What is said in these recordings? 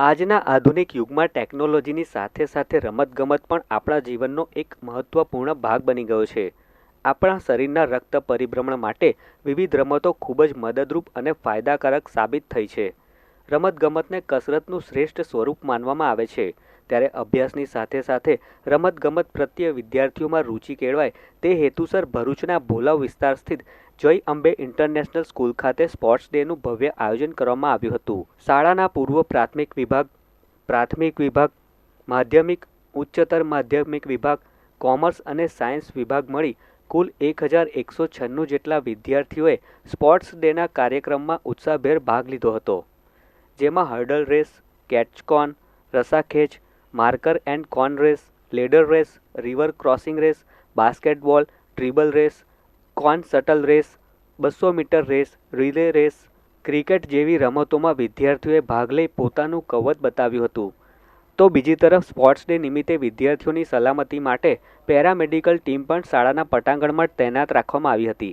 આજના આધુનિક યુગમાં ટેકનોલોજીની સાથે સાથે રમતગમત પણ આપણા જીવનનો એક મહત્વપૂર્ણ ભાગ બની ગયો છે. આપણા શરીરના રક્ત પરિભ્રમણ માટે વિવિધ રમતો ખૂબ જ મદદરૂપ અને ફાયદાકારક સાબિત થઈ છે. રમતગમતને કસરતનું શ્રેષ્ઠ સ્વરૂપ માનવામાં આવે છે. ત્યારે અભ્યાસની સાથે સાથે રમતગમત પ્રત્યે વિદ્યાર્થીઓમાં રુચિ કેળવાય તે હેતુસર ભરૂચના ભોલાવ વિસ્તાર સ્થિત જય અંબે ઇન્ટરનેશનલ સ્કૂલ ખાતે સ્પોર્ટ્સ ડેનું ભવ્ય આયોજન કરવામાં આવ્યું હતું. શાળાના પૂર્વ પ્રાથમિક વિભાગ પ્રાથમિક વિભાગ, માધ્યમિક, ઉચ્ચતર માધ્યમિક વિભાગ, કોમર્સ અને સાયન્સ વિભાગ મળી કુલ એક હજાર એકસો છન્નું જેટલા વિદ્યાર્થીઓએ સ્પોર્ટ્સ ડેના કાર્યક્રમમાં ઉત્સાહભેર ભાગ લીધો હતો. જેમાં hurdle race, catch cone રસાખેંચ marker and cone race, ladder race, river crossing race, basketball, dribble race, cone shuttle race બસો meter race, relay race, cricket જેવી રમતોમાં વિદ્યાર્થીઓએ ભાગ લઈ પોતાનું કવત બતાવ્યું હતું. તો બીજી તરફ સ્પોર્ટ્સ ડે નિમિત્તે વિદ્યાર્થીઓની સલામતી માટે પેરામેડિકલ ટીમ પણ શાળાના પટાંગણમાં તૈનાત રાખવામાં આવી હતી.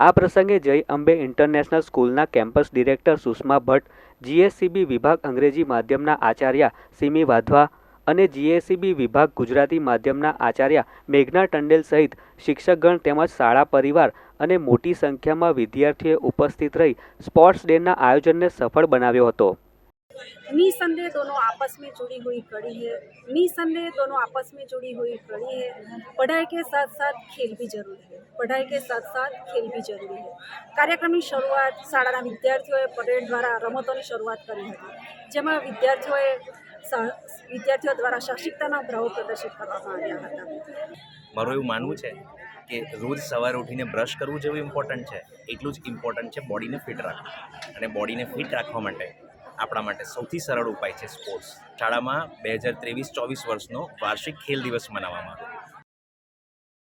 આ પ્રસંગે જય અંબે ઇન્ટરનેશનલ સ્કૂલના campus director Sushma Bhatt, GSCB વિભાગ અંગ્રેજી માધ્યમના આચાર્ય સિમી વાધવા અને જીએસસીબી વિભાગ ગુજરાતી માધ્યમના આચાર્ય મેઘના ટંડેલ સહિત શિક્ષકગણ તેમજ શાળા પરિવાર અને મોટી સંખ્યામાં વિદ્યાર્થીઓએ ઉપસ્થિત રહી સ્પોર્ટ્સ ડેના આયોજનને સફળ બનાવ્યો હતો निसंदेह दोनों आपस में जुड़ी हुई कड़ी है निसंदेह दोनों आपस में जुड़ी हुई कड़ी है पढ़ाई के साथ साथ खेल भी जरूरी है पढ़ाई के साथ साथ खेल भी जरूरी है કાર્યક્રમની શરૂઆત શાળાના વિદ્યાર્થીઓએ પરેડ દ્વારા રમતોની શરૂઆત કરી હતી જેમાં વિદ્યાર્થીઓએ સા- વિદ્યાર્થીઓ દ્વારા સાહસિકતાના ભાવો પ્રદર્શિત કરવામાં આવ્યા હતા મારું એવું માનવું છે કે રોજ સવારે ઉઠીને બ્રશ કરવું જેવું ઇમ્પોર્ટન્ટ છે એટલું જ ઇમ્પોર્ટન્ટ છે બોડીને ફિટ રાખવું અને બોડીને ફિટ રાખવા માટે આપણા માટે સૌથી સરળ ઉપાય છે સ્પોર્ટ્સ શાળામાં બે હજાર ત્રેવીસ ચોવીસ વર્ષનો વાર્ષિક ખેલ દિવસ મનાવવામાં આવ્યો